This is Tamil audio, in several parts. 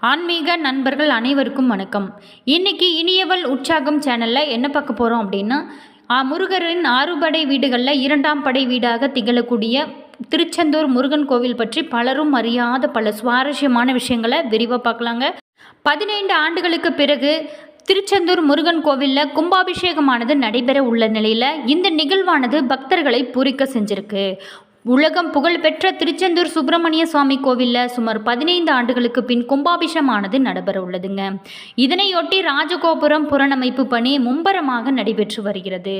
ஆன்மீக நண்பர்கள் அனைவருக்கும் வணக்கம். இன்னைக்கு இனியவள் உற்சாகம் சேனலில் என்ன பார்க்க போகிறோம் அப்படின்னா முருகரின் ஆறுபடை வீடுகளில் இரண்டாம் படை வீடாக திகழக்கூடிய திருச்செந்தூர் முருகன் கோவில் பற்றி பலரும் அறியாத பல சுவாரஸ்யமான விஷயங்களை விரிவாக பார்க்கலாங்க. பதினைந்து ஆண்டுகளுக்கு பிறகு திருச்செந்தூர் முருகன் கோவிலில் கும்பாபிஷேகமானது நடைபெற உள்ள நிலையில் இந்த நிகழ்வானது பக்தர்களை பூரிக்க செஞ்சிருக்கு. உலகம் புகழ்பெற்ற திருச்செந்தூர் சுப்பிரமணிய சுவாமி கோவிலில் சுமார் பதினைந்து ஆண்டுகளுக்கு பின் கும்பாபிஷமானது நடைபெற உள்ளதுங்க இதனையொட்டி ராஜகோபுரம் புறணமைப்பு பணி மும்பரமாக நடைபெற்று வருகிறது.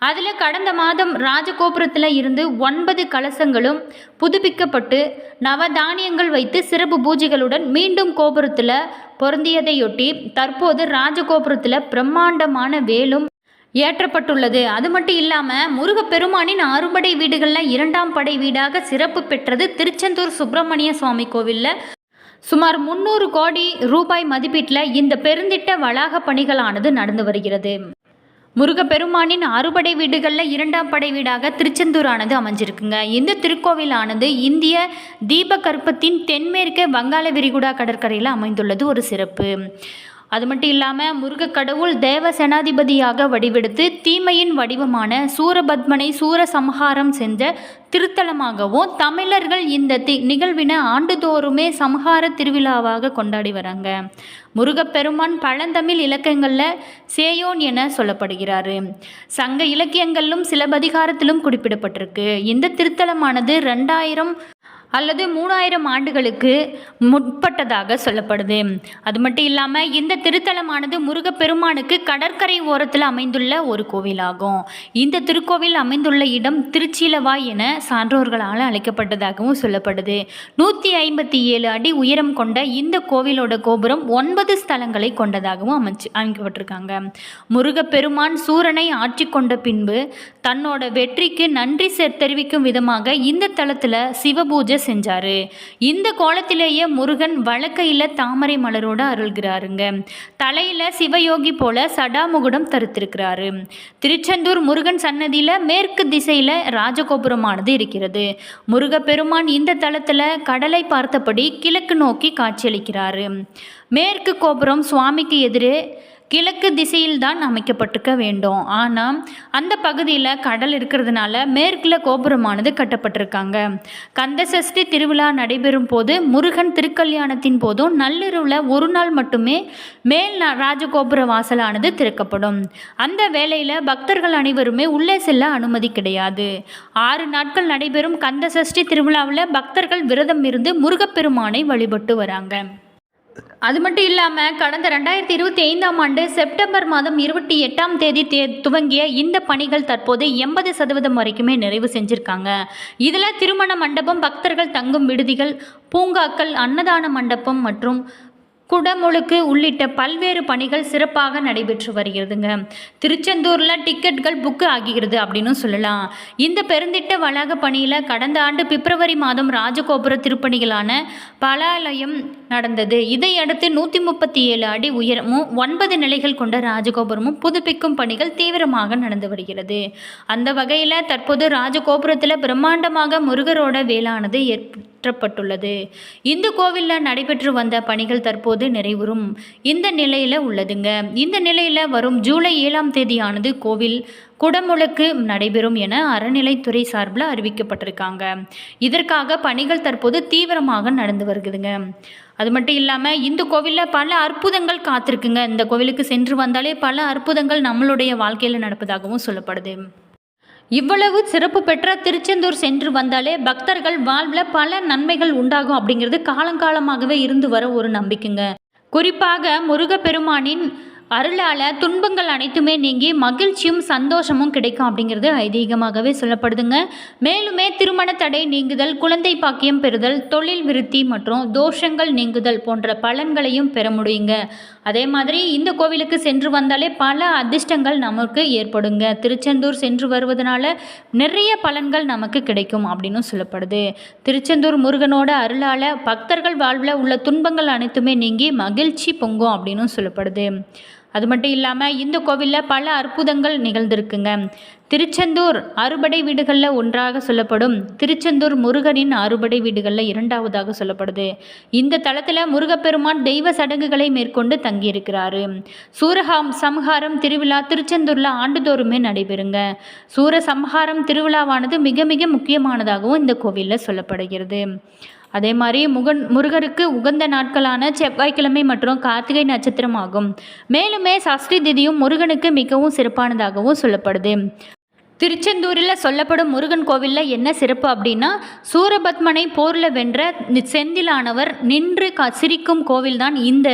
அதில் கடந்த மாதம் ராஜகோபுரத்தில் இருந்து ஒன்பது கலசங்களும் புதுப்பிக்கப்பட்டு நவதானியங்கள் வைத்து சிறப்பு பூஜைகளுடன் மீண்டும் கோபுரத்தில் பொருந்தியதையொட்டி தற்போது ராஜகோபுரத்தில் பிரம்மாண்டமான வேலும் ஏற்றப்பட்டுள்ளது. அது மட்டும் இல்லாமல் முருகப்பெருமானின் அறுபடை வீடுகளில் இரண்டாம் படை வீடாக சிறப்பு பெற்றது திருச்செந்தூர் சுப்பிரமணிய சுவாமி கோவிலில். சுமார் முந்நூறு கோடி ரூபாய் மதிப்பீட்டில் இந்த பெருந்திட்ட வளாக பணிகளானது நடந்து வருகிறது. முருகப்பெருமானின் அறுபடை வீடுகளில் இரண்டாம் படை வீடாக திருச்செந்தூரானது அமைஞ்சிருக்குங்க. இந்த திருக்கோவிலானது இந்திய தீபகற்பத்தின் தென்மேற்கு வங்காள விரிகுடா கடற்கரையில் அமைந்துள்ளது ஒரு சிறப்பு. அது மட்டும் இல்லாமல் முருகக் கடவுள் தேவ சேனாதிபதியாக வடிவெடுத்து தீமையின் வடிவமான சூரபத்மனை சூரசம்ஹாரம் செஞ்ச திருத்தலமாகவும் தமிழர்கள் இந்த தி நிகழ்வினை ஆண்டுதோறுமே சம்ஹார திருவிழாவாக கொண்டாடி வராங்க. முருகப்பெருமான் பழந்தமிழ் இலக்கியங்களில் சேயோன் என சொல்லப்படுகிறாரு. சங்க இலக்கியங்களிலும் சிலபதிகாரத்திலும் குறிப்பிடப்பட்டிருக்கு. இந்த திருத்தலமானது ரெண்டாயிரம் அல்லது மூணாயிரம் ஆண்டுகளுக்கு முற்பட்டதாக சொல்லப்படுது. அது மட்டும் இல்லாமல் இந்த திருத்தலமானது முருகப்பெருமானுக்கு கடற்கரை ஓரத்தில் அமைந்துள்ள ஒரு கோவிலாகும். இந்த திருக்கோவில் அமைந்துள்ள இடம் திருச்சிலவாய் என சான்றோர்களால் அழைக்கப்பட்டதாகவும் சொல்லப்படுது. நூற்றி ஐம்பத்தி ஏழு அடி உயரம் கொண்ட இந்த கோவிலோட கோபுரம் ஒன்பது ஸ்தலங்களை கொண்டதாகவும் அமைச்சு அமைக்கப்பட்டிருக்காங்க. முருகப்பெருமான் சூரனை ஆட்சி கொண்ட பின்பு தன்னோட வெற்றிக்கு நன்றி செ- தெரிவிக்கும் விதமாக இந்த தலத்தில் சிவபூஜை செஞ்சாரு. இந்த கோலத்திலேயே முருகன் வழக்கையில் தாமரை மலரோடு அருள்கிறாருங்க. தலையில் சிவயோகி போல சடாமுகுடம் தருத்திருக்கிறாரு. திருச்செந்தூர் முருகன் சன்னதியில் மேற்கு திசையில் ராஜகோபுரமானது இருக்கிறது. முருகப்பெருமான் இந்த தளத்தில் கடலை பார்த்தபடி கிழக்கு நோக்கி காட்சியளிக்கிறாரு. மேற்கு கோபுரம் சுவாமிக்கு எதிரே கிழக்கு திசையில் தான் அமைக்கப்பட்டிருக்க வேண்டும். ஆனால் அந்த பகுதியில் கடல் இருக்கிறதுனால மேற்கில் கோபுரமானது கட்டப்பட்டிருக்காங்க. கந்தசஷ்டி திருவிழா நடைபெறும் போது முருகன் திருக்கல்யாணத்தின் போதும் நள்ளிரவில் ஒரு நாள் மட்டுமே மேல் ராஜகோபுர வாசலானது திறக்கப்படும். அந்த வேளையில் பக்தர்கள் அனைவருமே உள்ளே செல்ல அனுமதி கிடையாது. ஆறு நாட்கள் நடைபெறும் கந்தசஷ்டி திருவிழாவில் பக்தர்கள் விரதம் இருந்து முருகப்பெருமானை வழிபட்டு வராங்க. அது மட்டும் இல்லாமல் கடந்த ரெண்டாயிரத்தி இருபத்தி ஐந்தாம் ஆண்டு செப்டம்பர் மாதம் இருபத்தி எட்டாம் தேதி தே துவங்கிய இந்த பணிகள் தற்போது எண்பது சதவீதம் வரைக்குமே நிறைவு செஞ்சுருக்காங்க. இதில் திருமண மண்டபம் பக்தர்கள் தங்கும் விடுதிகள் பூங்காக்கள் அன்னதான மண்டபம் மற்றும் குடமுழுக்கு உள்ளிட்ட பல்வேறு பணிகள் சிறப்பாக நடைபெற்று வருகிறதுங்க. திருச்செந்தூரில் டிக்கெட்கள் புக்கு ஆகிறது அப்படின்னு சொல்லலாம். இந்த பெருந்திட்ட வளாக பணியில் கடந்த ஆண்டு பிப்ரவரி மாதம் ராஜகோபுர திருப்பணிகளான பலாலயம் நடந்தது. இதையடுத்து நூற்றி முப்பத்தி ஏழு அடி உயரமும் ஒன்பது நிலைகள் கொண்ட ராஜகோபுரமும் புதுப்பிக்கும் பணிகள் தீவிரமாக நடந்து வருகிறது. அந்த வகையில் தற்போது ராஜகோபுரத்தில் பிரம்மாண்டமாக முருகரோட வேளானது சுற்றப்பட்டுள்ளது இந்த கோவிலில் நடைபெற்று வந்த பணிகள் தற்போது நிறைவுறும். இந்த நிலையில் உள்ளதுங்க. இந்த நிலையில் வரும் ஜூலை ஏழாம் தேதியானது கோவில் குடமுழுக்கு நடைபெறும் என அறநிலைத்துறை சார்பில் அறிவிக்கப்பட்டிருக்காங்க. இதற்காக பணிகள் தற்போது தீவிரமாக நடந்து வருகுதுங்க அது மட்டும் இல்லாமல் இந்த கோவிலில் பல அற்புதங்கள் காத்திருக்குங்க. இந்த கோவிலுக்கு சென்று வந்தாலே பல அற்புதங்கள் நம்மளுடைய வாழ்க்கையில் நடப்பதாகவும் சொல்லப்படுது. இவ்வளவு சிறப்பு பெற்ற திருச்செந்தூர் சென்று வந்தாலே பக்தர்கள் வாழ்வில் பல நன்மைகள் உண்டாகும் அப்படிங்கிறது காலங்காலமாகவே இருந்து வர ஒரு நம்பிக்கைங்க. குறிப்பாக முருகப்பெருமானின் அருளால் துன்பங்கள் அனைத்துமே நீங்கி மகிழ்ச்சியும் சந்தோஷமும் கிடைக்கும் அப்படிங்கிறது ஐதீகமாகவே சொல்லப்படுதுங்க. மேலுமே திருமண தடை நீங்குதல் குழந்தை பாக்கியம் பெறுதல் தொழில் விருத்தி மற்றும் தோஷங்கள் நீங்குதல் போன்ற பலன்களையும் பெற முடியுங்க. அதே மாதிரி இந்த கோவிலுக்கு சென்று வந்தாலே பல அதிர்ஷ்டங்கள் நமக்கு ஏற்படுங்க. திருச்செந்தூர் சென்று வருவதனால நிறைய பலன்கள் நமக்கு கிடைக்கும் அப்படின்னு சொல்லப்படுது. திருச்செந்தூர் முருகனோட அருளால் பக்தர்கள் வாழ்வில் உள்ள துன்பங்கள் அனைத்துமே நீங்கி மகிழ்ச்சி பொங்கும் அப்படின்னு சொல்லப்படுது. அது மட்டும் இல்லாமல் இந்த கோவிலில் பல அற்புதங்கள் நிகழ்ந்திருக்குங்க. திருச்செந்தூர் அறுபடை வீடுகளில் ஒன்றாக சொல்லப்படும் திருச்செந்தூர் முருகனின் அறுபடை வீடுகளில் இரண்டாவதாக சொல்லப்படுது. இந்த தளத்தில் முருகப்பெருமான் தெய்வ சடங்குகளை மேற்கொண்டு தங்கியிருக்கிறாரு. சூரகாம் சம்ஹாரம் திருவிழா திருச்செந்தூரில் ஆண்டுதோறுமே நடைபெறுங்க. சூர சம்ஹாரம் திருவிழாவானது மிக மிக முக்கியமானதாகவும் இந்த கோவிலில் சொல்லப்படுகிறது. அதே மாதிரி முகன் முருகருக்கு உகந்த நாட்களான செவ்வாய்க்கிழமை மற்றும் கார்த்திகை நட்சத்திரம் ஆகும் மேலுமே சஷ்டி திதியும் முருகனுக்கு மிகவும் சிறப்பானதாகவும் சொல்லப்படுது. திருச்செந்தூரில் சொல்லப்படும் முருகன் கோவிலில் என்ன சிறப்பு அப்படின்னா சூரபத்மனை போரில் வென்ற செந்திலானவர் நின்று க சிரிக்கும் கோவில்தான் இந்த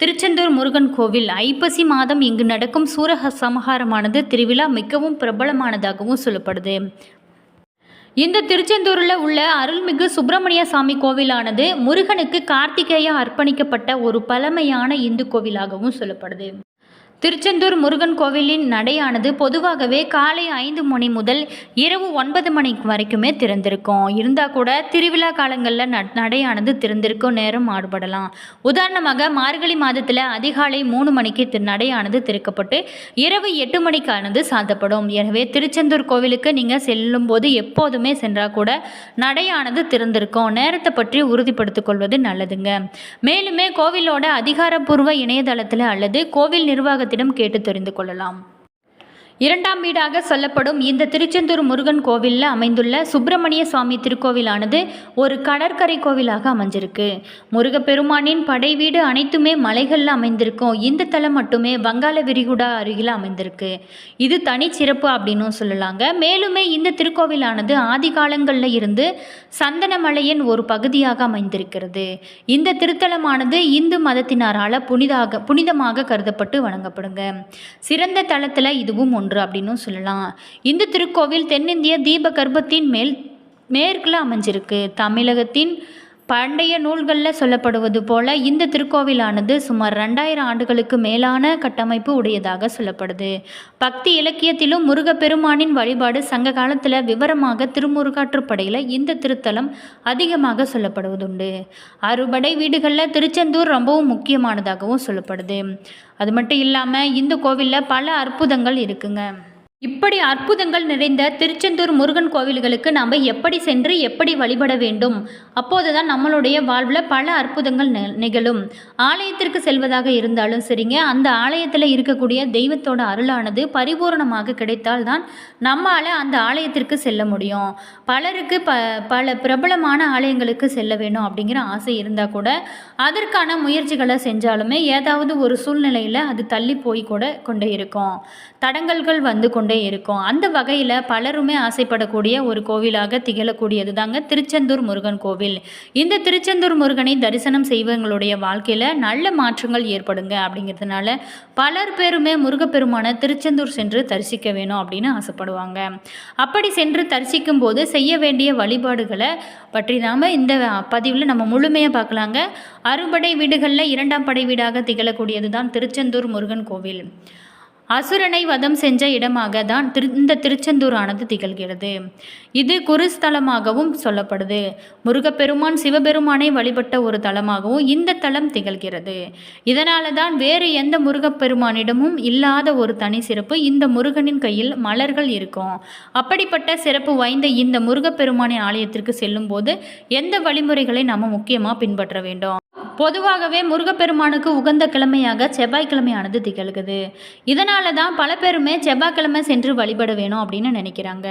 திருச்செந்தூர் முருகன் கோவில். ஐப்பசி மாதம் இங்கு நடக்கும் சூரக சமஹாரமானது திருவிழா மிகவும் பிரபலமானதாகவும் சொல்லப்படுது. இந்த திருச்செந்தூரில் உள்ள அருள்மிகு சுப்பிரமணிய சாமி கோவிலானது முருகனுக்கு கார்த்திகேயா அர்ப்பணிக்கப்பட்ட ஒரு பழமையான இந்து கோவிலாகவும் சொல்லப்படுது. திருச்செந்தூர் முருகன் கோவிலின் நடையானது பொதுவாகவே காலை ஐந்து மணி முதல் இரவு ஒன்பது மணி வரைக்குமே திறந்திருக்கும். இருந்தால் கூட திருவிழா காலங்களில் நடையானது திறந்திருக்கும் நேரம் மாறுபடலாம். உதாரணமாக மார்கழி மாதத்தில் அதிகாலை மூணு மணிக்கு நடையானது திறக்கப்பட்டு இரவு எட்டு மணிக்கானது சாத்தப்படும். எனவே திருச்செந்தூர் கோவிலுக்கு நீங்கள் செல்லும்போது எப்போதுமே சென்றால் கூட நடையானது திறந்திருக்கும். நேரத்தை பற்றி உறுதிப்படுத்திக் கொள்வது நல்லதுங்க. மேலுமே கோவிலோட அதிகாரப்பூர்வ இணையதளத்தில் அல்லது கோவில் நிர்வாகத்திடம் கேட்டு தெரிந்து கொள்ளலாம். இரண்டாம் வீடாக சொல்லப்படும் இந்த திருச்செந்தூர் முருகன் கோவிலில் அமைந்துள்ள சுப்பிரமணிய சுவாமி திருக்கோவிலானது ஒரு கடற்கரை கோவிலாக அமைஞ்சிருக்கு. முருகப்பெருமானின் படை வீடு அனைத்துமே மலைகளில் அமைந்திருக்கும். இந்த தலம் மட்டுமே வங்காள விரிகுடா அருகில் அமைந்திருக்கு. இது தனிச்சிறப்பு அப்படின்னும் சொல்லலாங்க. மேலுமே இந்த திருக்கோவிலானது ஆதி காலங்களில் இருந்து சந்தனமலையின் ஒரு பகுதியாக அமைந்திருக்கிறது. இந்த திருத்தலமானது இந்து மதத்தினரால் புனிதாக புனிதமாக கருதப்பட்டு வழங்கப்படுங்க சிறந்த தலத்தில் இதுவும் ஒன்று. அப்படின்னும் சொல்லலாம். இந்த திருக்கோவில் தென்னிந்திய தீப கர்ப்பத்தின் மேல் மேற்கில் அமைஞ்சிருக்கு. தமிழகத்தின் பண்டைய நூல்களில் சொல்லப்படுவது போல இந்த திருக்கோவிலானது சுமார் ரெண்டாயிரம் ஆண்டுகளுக்கு மேலான கட்டமைப்பு உடையதாக சொல்லப்படுது. பக்தி இலக்கியத்திலும் முருகப்பெருமானின் வழிபாடு சங்க காலத்தில் விவரமாக திருமுருகாற்றுப்படையில் இந்த திருத்தலம் அதிகமாக சொல்லப்படுவதுண்டு. அறுபடை வீடுகளில் திருச்செந்தூர் ரொம்பவும் முக்கியமானதாகவும் சொல்லப்படுது. அது மட்டும் இல்லாமல் இந்த கோவிலில் பல அற்புதங்கள் இருக்குங்க. இப்படி அற்புதங்கள் நிறைந்த திருச்செந்தூர் முருகன் கோவில்களுக்கு நாம் எப்படி சென்று எப்படி வழிபட வேண்டும்? அப்போது தான் நம்மளுடைய வாழ்வில் பல அற்புதங்கள் நிகழும். ஆலயத்திற்கு செல்வதாக இருந்தாலும் சரிங்க அந்த ஆலயத்தில் இருக்கக்கூடிய தெய்வத்தோட அருளானது பரிபூரணமாக கிடைத்தால் தான் நம்மால் அந்த ஆலயத்திற்கு செல்ல முடியும். பலருக்கு ப பல பிரபலமான ஆலயங்களுக்கு செல்ல வேணும் அப்படிங்கிற ஆசை இருந்தால் கூட அதற்கான முயற்சிகளை செஞ்சாலுமே ஏதாவது ஒரு சூழ்நிலையில் அது தள்ளி போய் கூட கொண்டே இருக்கும். தடங்கல்கள் வந்து கொண்டு இருக்கும். அந்த வகையில் பலருமே ஆசைப்படக்கூடிய ஒரு கோவிலாக திகழக்கூடியது தாங்க திருச்செந்தூர் முருகன் கோவில். இந்த திருச்செந்தூர் முருகனை தரிசனம் செய்வங்களுடைய வாழ்க்கையில் நல்ல மாற்றங்கள் ஏற்படுங்க அப்படிங்கிறதுனால பலர் பேருமே முருகப்பெருமான திருச்செந்தூர் சென்று தரிசிக்க வேணும் அப்படின்னு ஆசைப்படுவாங்க. அப்படி சென்று தரிசிக்கும் போது செய்ய வேண்டிய வழிபாடுகளை பற்றி நாம் இந்த பதிவில் நம்ம முழுமையாக பார்க்கலாங்க. அறுபடை வீடுகளில் இரண்டாம் படை வீடாக திகழக்கூடியது தான் திருச்செந்தூர் முருகன் கோவில். அசுரனை வதம் செஞ்ச இடமாக தான் திரு இந்த திருச்செந்தூரானது திகழ்கிறது. இது குருஸ்தலமாகவும் சொல்லப்படுது. முருகப்பெருமான் சிவபெருமானை வழிபட்ட ஒரு தலமாகவும் இந்த தலம் திகழ்கிறது. இதனால தான் வேறு எந்த முருகப்பெருமானிடமும் இல்லாத ஒரு தனி சிறப்பு இந்த முருகனின் கையில் மலர்கள் இருக்கும். அப்படிப்பட்ட சிறப்பு வாய்ந்த இந்த முருகப்பெருமானின் ஆலயத்திற்கு செல்லும்போது எந்த வழிமுறைகளை நம்ம முக்கியமாக பின்பற்ற வேண்டும்? பொதுவாகவே முருகப்பெருமானுக்கு உகந்த கிழமையாக செவ்வாய்க்கிழமையானது திகழ்கிறது. இதனால தான் பல பேருமே செவ்வாய்க்கிழமை சென்று வழிபட வேணும் அப்படின்னு நினைக்கிறாங்க.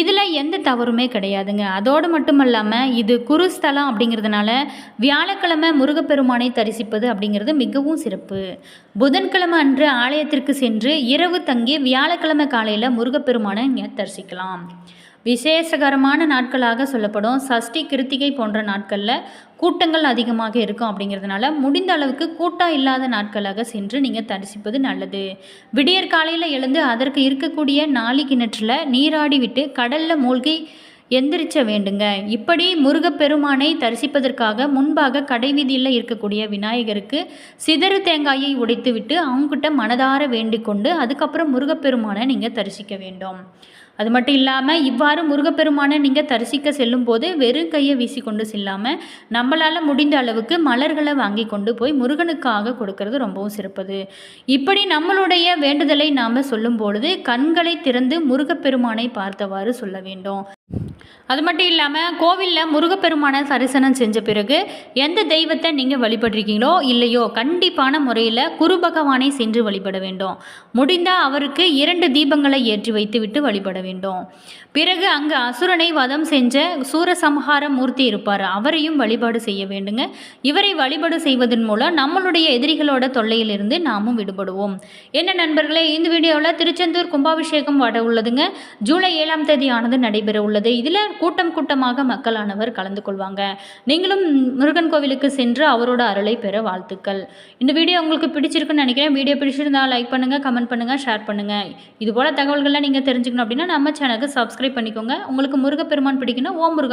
இதில் எந்த தவறுமே கிடையாதுங்க. அதோடு மட்டும் இல்லாமல் இது குருஸ்தலம் அப்படிங்கிறதுனால வியாழக்கிழமை முருகப்பெருமானை தரிசிப்பது அப்படிங்கிறது மிகவும் சிறப்பு. புதன்கிழமை அன்று ஆலயத்திற்கு சென்று இரவு தங்கி வியாழக்கிழமை காலையில் முருகப்பெருமானை இங்கே தரிசிக்கலாம். விசேஷகரமான நாட்களாக சொல்லப்படும் சஷ்டி கிருத்திகை போன்ற நாட்களில் கூட்டங்கள் அதிகமாக இருக்கும் அப்படிங்கிறதுனால முடிந்த அளவுக்கு கூட்டம் இல்லாத நாட்களாக சென்று நீங்கள் தரிசிப்பது நல்லது. விடியற் காலையில் எழுந்து அதற்கு இருக்கக்கூடிய நாளி கிணற்றில் நீராடி விட்டு கடலில் மூழ்கி எந்திரிச்ச வேண்டுங்க. இப்படி முருகப்பெருமானை தரிசிப்பதற்காக முன்பாக கடைவீதியில் இருக்கக்கூடிய விநாயகருக்கு சிதறு தேங்காயை உடைத்துவிட்டு அவங்ககிட்ட மனதார வேண்டிக் கொண்டு அதுக்கப்புறம் முருகப்பெருமானை நீங்கள் தரிசிக்க வேண்டும். அது மட்டும் இல்லாமல் இவ்வாறு முருகப்பெருமானை நீங்கள் தரிசிக்க செல்லும்போது வெறும் கையை வீசிக்கொண்டு செல்லாமல் நம்மளால் முடிந்த அளவுக்கு மலர்களை வாங்கி கொண்டு போய் முருகனுக்காக கொடுக்கறது ரொம்பவும் சிறப்பது. இப்படி நம்மளுடைய வேண்டுதலை நாம் சொல்லும் பொழுது கண்களை திறந்து முருகப்பெருமானை பார்த்தவாறு சொல்ல வேண்டும். அது மட்டும் இல்லாமல் கோவிலில் முருகப்பெருமானை தரிசனம் செஞ்ச பிறகு எந்த தெய்வத்தை நீங்கள் வழிபடுறீங்களோ இல்லையோ கண்டிப்பான முறையில் குரு பகவானை சென்று வழிபட வேண்டும். முடிந்தால் அவருக்கு இரண்டு தீபங்களை ஏற்றி வைத்துவிட்டு வழிபட வேண்டும். பிறகு அங்கு அசுரனை வதம் செஞ்ச சூரசம்ஹார மூர்த்தி இருப்பார். அவரையும் வழிபாடு செய்ய வேண்டுங்க. இவரை வழிபாடு செய்வதன் மூலம் நம்மளுடைய எதிரிகளோட தொல்லையிலிருந்து நாமும் விடுபடுவோம். என்ன நண்பர்களே இந்த வீடியோவில் திருச்செந்தூர் கும்பாபிஷேகம் வர உள்ளதுங்க. ஜூலை ஏழாம் தேதி ஆனது நடைபெற உள்ளது. இதில் கூட்டம் கூட்டமாக மக்களானவர் கலந்து கொள்வாங்க. நீங்களும் முருகன் கோவிலுக்கு சென்று அவரோட அருளை பெற வாழ்த்துக்கள். இந்த வீடியோ உங்களுக்கு பிடிச்சிருக்குன்னு நினைக்கிறேன். வீடியோ பிடிச்சிருந்தால் லைக் பண்ணுங்கள் கமெண்ட் பண்ணுங்கள் ஷேர் பண்ணுங்கள் இது போல் தகவல்கள்லாம் நீங்கள் தெரிஞ்சுக்கணும் அப்படின்னா நம்ம சேனலுக்கு சப்ஸ்கிரைப் பண்ணிக்கோங்க. உங்களுக்கு முருகப்பெருமான் பிடிக்குன்னா ஓம் முருகா